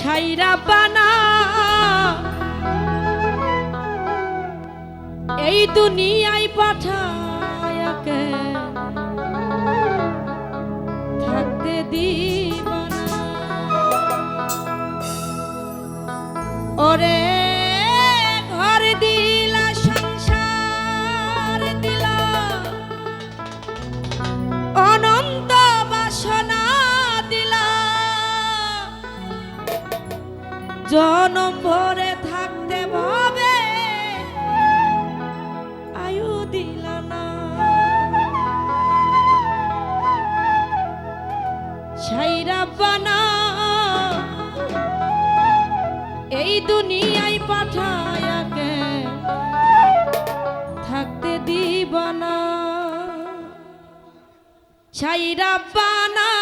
ছাইরা পানা এই দুনিয়ায় পাঠায়াকে জনম ভরে থাকতে ভাবে আয়ু দিলা না। বানা। এই দুনিয়ায় পাঠায়াকে থাকতে দিব না। ছাইরা বানা।